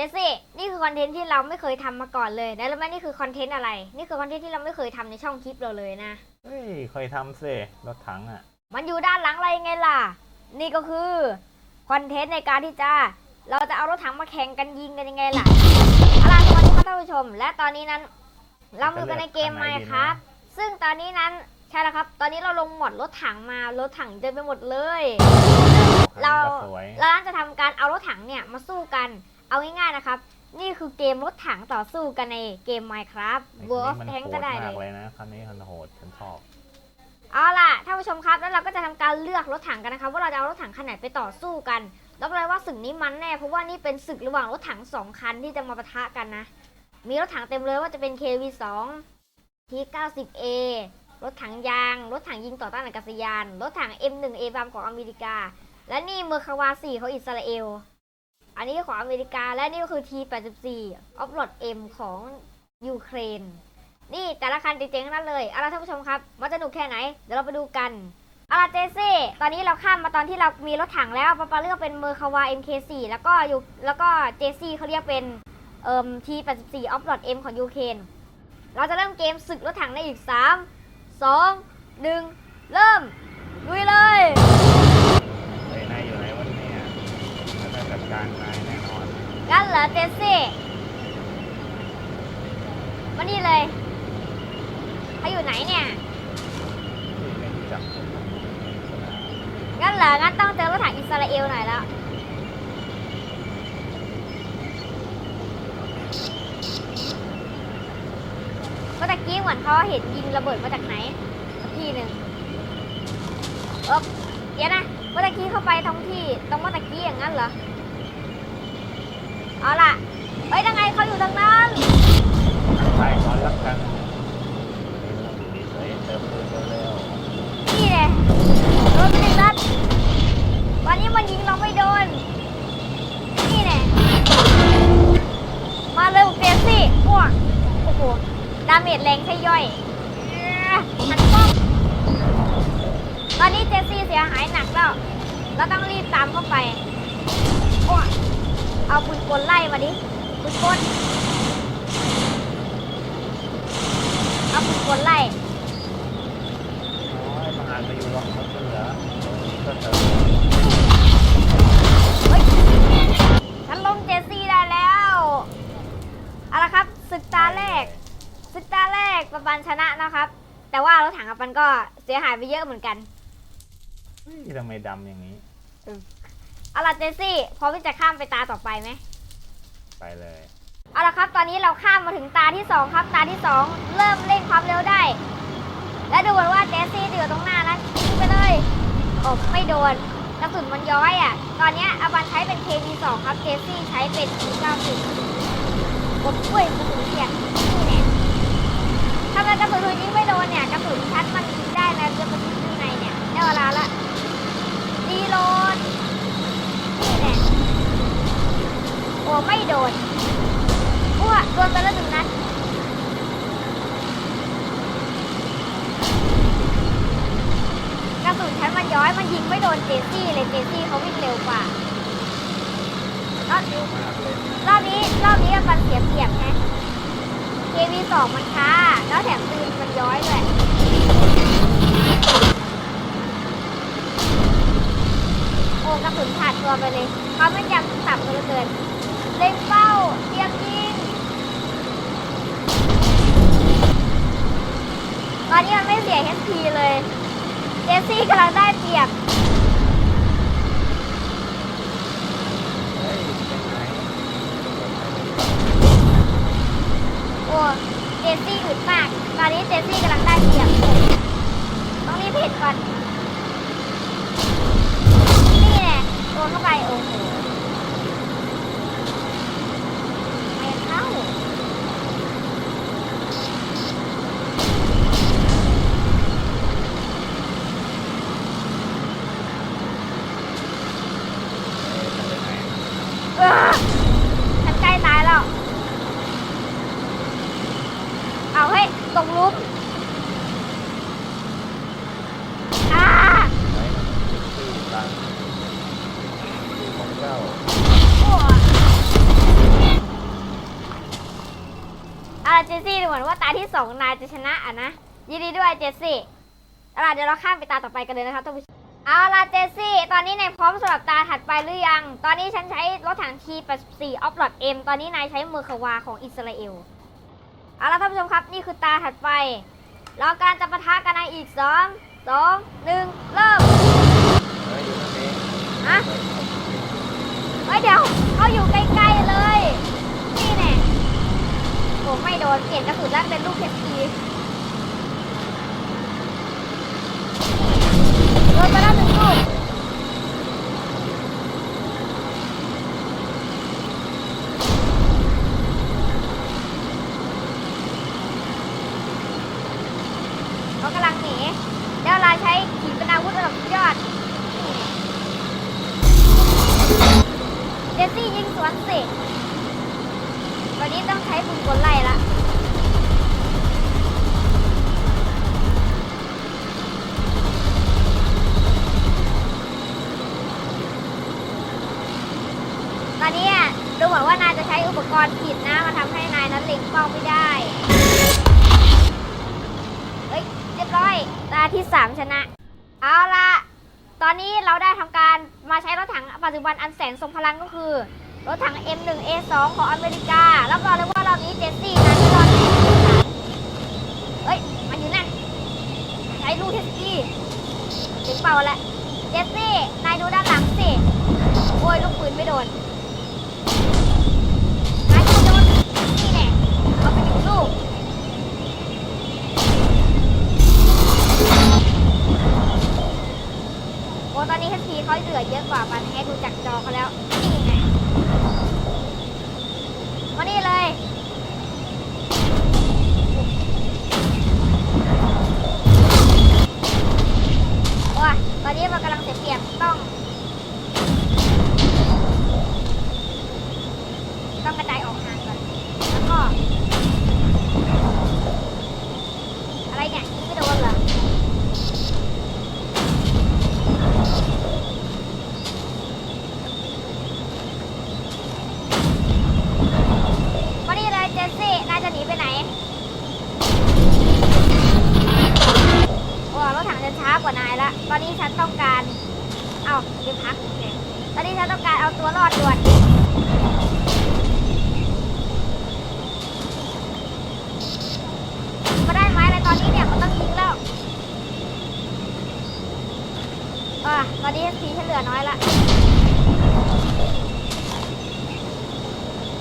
จสซี่นี่คือคอนเทนต์ที่เราไม่เคยทำมาก่อนเลยแล้วรู้ไหมนี่คือคอนเทนต์อะไร นี่คือคอนเทนต์ที่เราไม่เคยทำในช่องคลิปเราเลยนะ เฮ้ย เคยทำสิรถถังอะ มันอยู่ด้านหลังอะไรไงล่ะ นี่ก็คือคอนเทนต์ในการที่จะ เราจะเอารถถังมาแข่งกันยิงกันยังไงล่ะเอาล่ะสวัสดีครับท่านผู้ชม และตอนนี้นั้น เราอยู่กันในเกมจะไมเลือกครับอันไหนดีซึ่งตอนนี้นั้นใช่แล้วครับ ตอนนี้เราลงหมดรถถังมารถถังเต็มไปหมดเลย เราก็สวยเราจะทำการเอารถถังเนี่ยมาสู้กัน เอาง่ายๆนะครับ นี่คือเกมรถถังต่อสู้กันในเกม Minecraft ไอ้ World คั of นนี้มัน Tanks โหก็ดได้เลมากยเลยนะคันนี้คันโหดฉันชอบ เอาล่ะท่านผู้ชมครับแล้วเราก็จะทำการเลือกรถถังกันนะครับว่าเราจะเอารถถังคันไหนไปต่อสู้กันรับรองว่าศึกนี้มันแน่เพราะว่านี่เป็นศึกระหว่างรถถังสองคันที่จะมาปะทะกันนะ มีรถถังเต็มเลยว่าจะเป็น KV2 T90A รถถังยาง รถถังยิงต่อต้านอากาศยาน รถถัง M1A บามของอเมริกา และนี่เมอร์คาวา4ของอิสราเอล อันนี้ของอเมริกาและนี่ก็คือ T84 ออฟโหลด M ของยูเครน นี่แต่ละคันเจ๋งๆทั้งนั้นเลยเอาละท่านผู้ชมครับว่าจะหนุกแค่ไหน เดี๋ยวเราไปดูกันเอาล่ะเจซี่ตอนนี้เราข้ามมาตอนที่เรามีรถถังแล้วปาปาเลือกเป็นเมอร์คาวา MK4 แล้วก็อยู่แล้วก็เจซี่เขาเรียกเป็นเอ่อ T84 ออฟโหลด M ของยูเครนเราจะเริ่มเกมศึกรถถังในอีก 3 2 1 เริ่มลุยเลย เฮ้ยนายอยู่ไหนวะเนี่ยแล้วจะจัดการนายแน่นอน กันเหรอเจสซี่มานี่เลย เขาอยู่ไหนเนี่ย งั้นเหรอ งั้นต้องเจอรถถังอิสราเอลหน่อยแล้ว เมื่อกี้เหมือนเขาเห็นยิงระเบิดมาจากไหนสักที่หนึ่งเออเดี๋ยวนะ เมื่อกี้เข้าไปท้องที่ตรงเมื่อกี้อย่างนั้นเหรอ เอาล่ะเฮ้ยยังไงเขาอยู่ทางนั้น ไปก่อนละกันเราอยู่ดีเฉยเติมปืนเร็ว นี่เลยโดนไปหนึ่งนัดวันนี้มันยิงเราไม่โดน นี่แน่มาเร็วเจสซี่อ้วกโอ้โห ดาเมจแรงใช่ย่อยเอ้อหันป้อมตอนนี้เจสซี่เสียหายหนักแล้วเราต้องรีบตามเข้าไปอ้เอาปืนกลไล่มาดิปืนกลเอาปืนกลไล่ๆโอ้ยบางอันไปอยู่รถรถเหลือก็เติมเฮ้ยฉันล้มเจสซี่ได้แล้วเอาละครับศึกตาแรกศึกตาแรกประปันชนะนะครับ แต่ว่ารถถังกับปันก็เสียหายไปเยอะเหมือนกันเฮ้ยทำไมดำอย่างนี้ เอาล่ะเจสซี่พร้อมที่จะข้ามไปตาต่อไปไหมไปเลย เอาละครับ ตอนนี้เราข้ามมาถึงตาที่สองครับ ตาที่สองเริ่มเร่งความเร็วได้ และดูเหมือนว่าเจสซี่จะอยู่ตรงหน้านั้นยิงไปเลยโอ้ไม่โดนกระสุนมันย้อยอะ ตอนเนี้ยอาบันใช้เป็น KV2 ครับเจสซี่ใช้เป็น T90 กดช่วยกระสุนเสียงนี่แน่ ถ้ามันกระสุนถูกยิงไม่โดนเนี่ยกระสุนชัดมันยิงได้นะจะมายิงข้างในเนี่ยได้เวลาละรีโหลดนี่แน่โอ้ไม่โดนอ้วโดนไปแล้วหนึ่งนัดกระสุนฉันมันย้อยมันยิงไม่โดนเจสซี่เลยเจสซี่เขาวิ่งเร็วกว่ารอบเร็วมากเลยรอบนี้รอบนี้มันเสียเปรียบแฮะ KV2 มันช้าแล้วแถมปืนมันย้อยด้วยโอ้กระสุนผ่านตัวไปเลยเขาไม่จำต่ำเลือเกินเล็งเป้าเตรียมยิงตอนนี้มันไม่เสีย HP เลยเจสซี่กำลังได้เปรียบ เฮ้ยเป็นไง โอ้เจสซี่อึดมาก ตอ นี้เจสซี่กำลังได้เปรียบต้องรีบเห็นก่อน นี่แหละโดนเข้าไปโอ้โหไม่เข้า เอ๊ะจะไปไหนเออฉันใกล้ตายแล้ว เอาเฮ้ยตกหลุมอ่า ไหนที่ตังที่ของเจ้า โอ้ เจสซี่ดูเหมื อนว่าตาที่สองนายจะชนะอะนะ ยินดีด้วยเจสซี่เอาล่ะเดี๋ยวเราข้ามไปตาต่อไปกันเลยนะครับท่านผู้ชมเอาล่ะเจสซี่ ตอนนี้นายพร้อมสำหรับตาถัดไปหรือยัง ตอนนี้ฉันใช้รถถังที84 ออฟลอดเอ็มตอนนี้นายใช้เมอร์ควาของอิสราเอลเอาล่ะท่านผู้ชมครับนี่คือตาถัดไปราการจะปะทะกันในอีกสองสองหนึ่งเริ่มเฮ้ยอยู่ตรงนี้อะเฮ้ยเดี๋ยวเขาอยู่ใกล้ๆเลยนี่แน่ ผมไม่โดนเปลี่ยนกระสุนแล้วเป็นลูกเทปทีโดนไปแล้วหนึ่งลูกเขากำลังหนีเดี๋ยวเราใช้ขีปนาวุธระดับยอดเจสซี่ยิงสวนสิ นี้ต้องใช้ปืนกลไล่ละตอนนี้ดูเหมือนว่านายจะใช้อุปกรณ์ผิดนะมาทำให้นายนั้นเล็งเป้าไม่ได้เฮ้ยเรียบร้อย ตาที่ 3 ชนะ เอาละตอนนี้เราได้ทำการมาใช้รถถังปัจจุบันอันแสนทรงพลังก็คือ รถถัง M1A2 ของอเมริกา รับรองเลยว่ารอบนี้เจสซี่นั้นรอดแน่นอนเฮ้ยมันอยู่นั่นใช้ลูกเทสซี่ถึงเป่าแล้วเจสซี่ นายดูด้านหลังสิ โอ้ยลูกปืนไม่โดนนายโดนนี่แน่เอาไปหนึ่งลูกโอ้ตอนนี้ HP เขาเหลือเยอะกว่ามันให้ดูจากจอเขาแล้วนี่ไง มานี่เลย โอ้ยตอนนี้มันกำลังเสียเปรียบต้องต้องกระจายออกห่างก่อน แล้วก็ อะไรเนี่ยยิงไม่โดนเหรอ มานี่เลยเจสซี่ นายจะหนีไปไหนโอ้รถถังจะ ช้ากว่านายละ ตอนนี้ฉันต้องการ เอาลืมพักตอนนี้ฉันต้องการเอาตัวรอดด่วนมาได้ไหมในตอนนี้เนี่ยมันต้องยิงแล้วอะตอนนี้สีฉันเหลือน้อยละ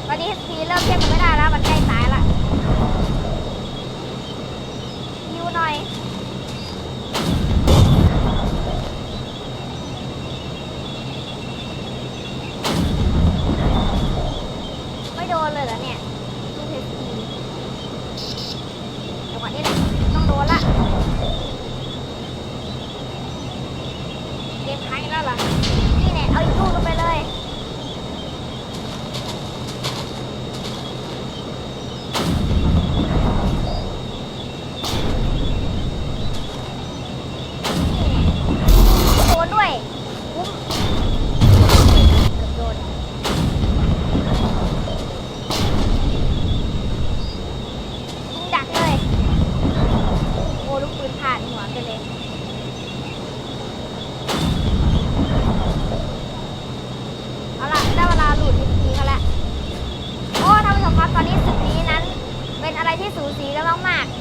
ตอนนี้ HP เริ่มเทียบกันไม่ได้แล้ว มันใกล้ตายละยิวหน่อย ไม่โดนเลยเหรอเนี่ยลูก HP จังหวะนี้แหละต้องโดนละเก มพังอีกแล้วเหรอ นี่เนี่ยเอาอีกลูกลงไปเลย โดนด้วยคุ้มเกือบโดนยิงดักเลย โอ้ลูกปืนผ่านหัวไปเลย เอาล่ะ ได้เวลาหลุดทีเขาแล้วโอ้ท่านผู้ชมครับตอนนี้ศึกนี้นั้น เป็นอะไรที่ สูสีกันมากๆ